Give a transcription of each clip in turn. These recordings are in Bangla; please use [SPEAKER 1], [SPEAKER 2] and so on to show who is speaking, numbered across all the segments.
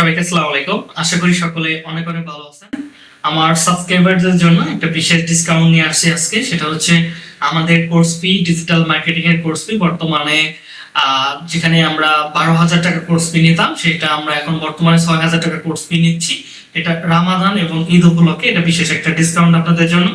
[SPEAKER 1] সবাইকে আসসালামু আলাইকুম। আশা করি সকলে অনেক অনেক ভালো আছেন। আমার সাবস্ক্রাইবারদের জন্য একটা বিশেষ ডিসকাউন্ট নিয়ে আসছি আজকে। সেটা হচ্ছে আমাদের কোর্স ফি ডিজিটাল মার্কেটিং এর কোর্স ফি বর্তমানে যেখানে আমরা বারো হাজার টাকা কোর্স ফি নিতাম, সেটা আমরা এখন বর্তমানে ছয় হাজার টাকা কোর্স ফি নিচ্ছি। এটা রামাদান এবং ঈদ উপলক্ষে এটা বিশেষ একটা ডিসকাউন্ট আপনাদের জন্য।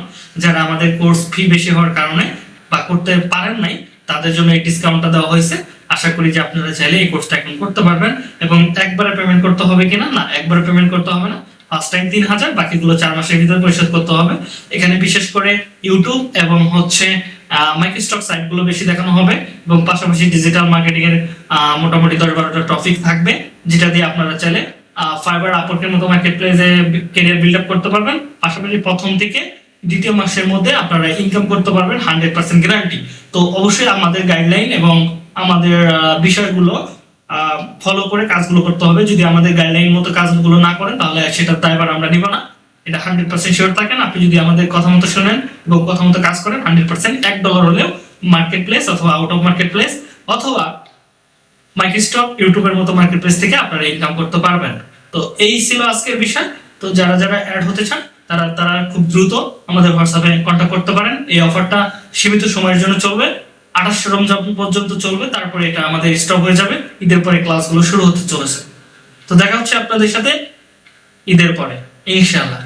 [SPEAKER 1] যারা আমাদের কোর্স ফি বেশি হওয়ার কারণে বা করতে পারেন নাই, তাদের জন্য এই ডিসকাউন্টটা দেওয়া হয়েছে। আশা করি যে আপনারা চাইলে এই কোর্সটা এখন করতে পারবেন এবং একবারে পেমেন্ট করতে হবে কিনা? না, একবারে পেমেন্ট করতে হবে না। ফার্স্ট টাইম তিন হাজার, বাকিগুলো চার মাসের ভিতরে পরিশোধ করতে হবে। এখানে বিশেষ করে ইউটিউব এবং হচ্ছে মাইক্রোস্টক সাইটগুলো বেশি দেখানো হবে এবং পাশাপাশি ডিজিটাল মার্কেটিং এর মোটামুটি দশ বারোটা টপিক থাকবে, যেটা দিয়ে আপনারা চাইলে ফাইবার আপওয়ার্কের মতো মার্কেট প্লেসে কেরিয়ার বিল্ড আপ করতে পারবেন। পাশাপাশি প্রথম থেকে দ্বিতীয় মাসের মধ্যে আপনারা ইনকাম করতে পারবেন হান্ড্রেড পার্সেন্ট গ্যারান্টি তো অবশ্যই আমাদের গাইডলাইন এবং আমাদের বিষয়গুলো ফলো করে কাজগুলো করতে হবে। যদি আমাদের গাইডলাইন মতো কাজগুলো না করেন, তাহলে সেটার দায়ভার আমরা নিব না। এটা হান্ড্রেড পার্সেন্ট শিওর থাকেন। আপনি যদি আমাদের কথা মতো শোনেন এবং কথা মতো কাজ করেন হান্ড্রেড পার্সেন্ট এক ডলার হলেও মার্কেট প্লেস অথবা আউট অফ মার্কেট প্লেস অথবা মাইক্রোস্টক ইউটিউবের মতো মার্কেট প্লেস থেকে আপনারা ইনকাম করতে পারবেন। তো এই ছিল আজকের বিষয়। তো যারা যারা অ্যাড হতে চান, তারা তারা খুব দ্রুত আমাদের হোয়াটসঅ্যাপে কন্ট্যাক্ট করতে পারেন। এই অফারটা সীমিত সময়ের জন্য চলবে। আঠাশ রমজান পর্যন্ত চলবে, তারপরে এটা আমাদের স্টপ হয়ে যাবে। ঈদের পরে ক্লাসগুলো শুরু হতে চলেছে। তো দেখা হচ্ছে আপনাদের সাথে ঈদের পরে, ইনশাআল্লাহ।